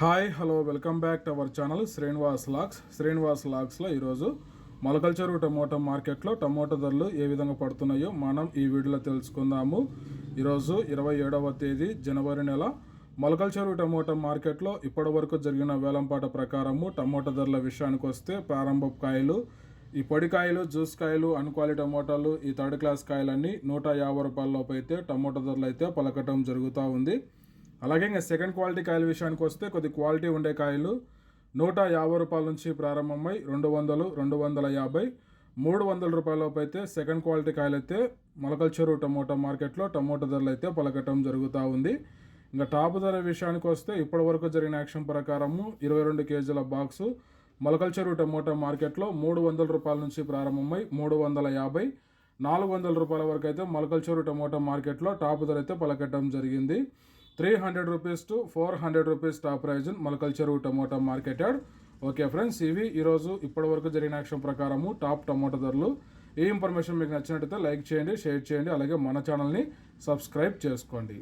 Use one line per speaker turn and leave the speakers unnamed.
Hi hello welcome back to our channel Srinivas vlogs. Srinivas లాక్స్లో ఈరోజు Molakalcheruvu tomato మార్కెట్లో tomato ధరలు ఏ విధంగా పడుతున్నాయో మనం ఈ వీడియోలో తెలుసుకుందాము. ఈరోజు ఇరవై ఏడవ తేదీ జనవరి నెల. మొలకల్చెరువు టమోటా మార్కెట్లో ఇప్పటి వరకు జరిగిన వేలంపాట ప్రకారము టమోటా ధరల విషయానికి వస్తే ప్రారంభ కాయలు ఈ పొడి కాయలు జ్యూస్ కాయలు అన్క్వాలి టమోటాలు ఈ థర్డ్ క్లాస్ కాయలన్నీ నూట యాభై రూపాయల లోపు అయితే టమోటా ధరలు అయితే పలకటం జరుగుతూ ఉంది. అలాగే ఇంకా సెకండ్ క్వాలిటీ కాయల విషయానికి వస్తే కొద్ది క్వాలిటీ ఉండే కాయలు నూట యాభై రూపాయల నుంచి ప్రారంభమై రెండు వందలు రెండు వందల యాభై మూడు వందల రూపాయలలోపు అయితే సెకండ్ క్వాలిటీ కాయలు అయితే మొలకల చెరువు టమోటా మార్కెట్లో టమోటా ధరలు అయితే పలకటం జరుగుతూ ఉంది. ఇంకా టాప్ ధర విషయానికి వస్తే ఇప్పటి వరకు జరిగిన యాక్షన్ ప్రకారము ఇరవై రెండు కేజీల బాక్సు మొలకల చెరువు టమోటా మార్కెట్లో మూడు వందల రూపాయల నుంచి ప్రారంభమై మూడు వందల యాభై నాలుగు వందల రూపాయల వరకు అయితే మొలకల చెరువు టమోటా మార్కెట్లో టాప్ ధర అయితే పలకటం జరిగింది. Three hundred rupees to four hundred rupees top price Molakalcheruvu tomato market yard okay friends ఇవి ఈరోజు ఇప్పటి వరకు జరిగిన యాక్షన్ ప్రకారము టాప్ టమోటా ధరలు. ఈ ఇన్ఫర్మేషన్ మీకు నచ్చినట్టయితే లైక్ చేయండి షేర్ చేయండి అలాగే మన ఛానల్ని సబ్స్క్రైబ్ చేసుకోండి.